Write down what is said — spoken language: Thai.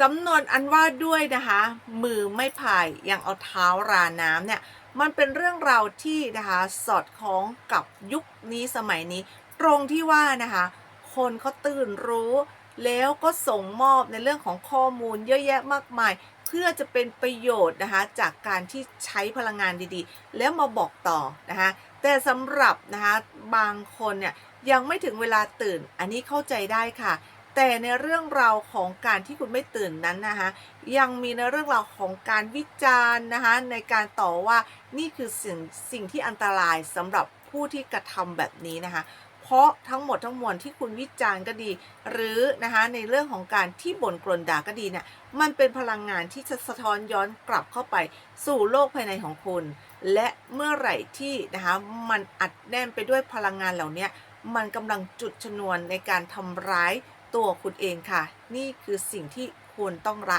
สำนวนอันว่าด้วยนะคะ มือไม่พายยังเอาเท้าราน้ำเนี่ยมันเป็นเรื่องราวที่นะคะสอดคล้องกับยุคนี้สมัยนี้ ตรงที่ว่านะคะคนเขาตื่นรู้แล้วก็ส่งมอบในเรื่องของข้อมูลเยอะแยะมากมาย เพื่อจะเป็นประโยชน์นะคะจากการที่ใช้พลังงานดีๆ แล้วมาบอกต่อนะคะแต่สำหรับนะคะบางคนเนี่ยยังไม่ถึงเวลาตื่นอันนี้เข้าใจได้ค่ะ แต่ในเรื่องราวของการที่คุณไม่ตื่นนั้นนะคะยังมีในเรื่องราวของการวิจารณ์นะคะในการต่อว่านี่คือสิ่งสิ่งที่อันตรายสำหรับผู้ที่กระทำแบบนี้นะคะเพราะทั้งหมดทั้งมวลที่คุณวิจารณ์ก็ดี หรือนะคะในเรื่องของการที่บ่นกลนด่าก็ดีเนี่ยมันเป็นพลังงานที่จะสะท้อนย้อนกลับเข้าไปสู่โลกภายในของคุณ และเมื่อไหร่ที่นะคะมันอัดแน่นไปด้วยพลังงานเหล่านี้มันกำลังจุดชนวนในการทำร้าย ตัวคุณเองค่ะ นี่คือสิ่งที่ควรต้องละ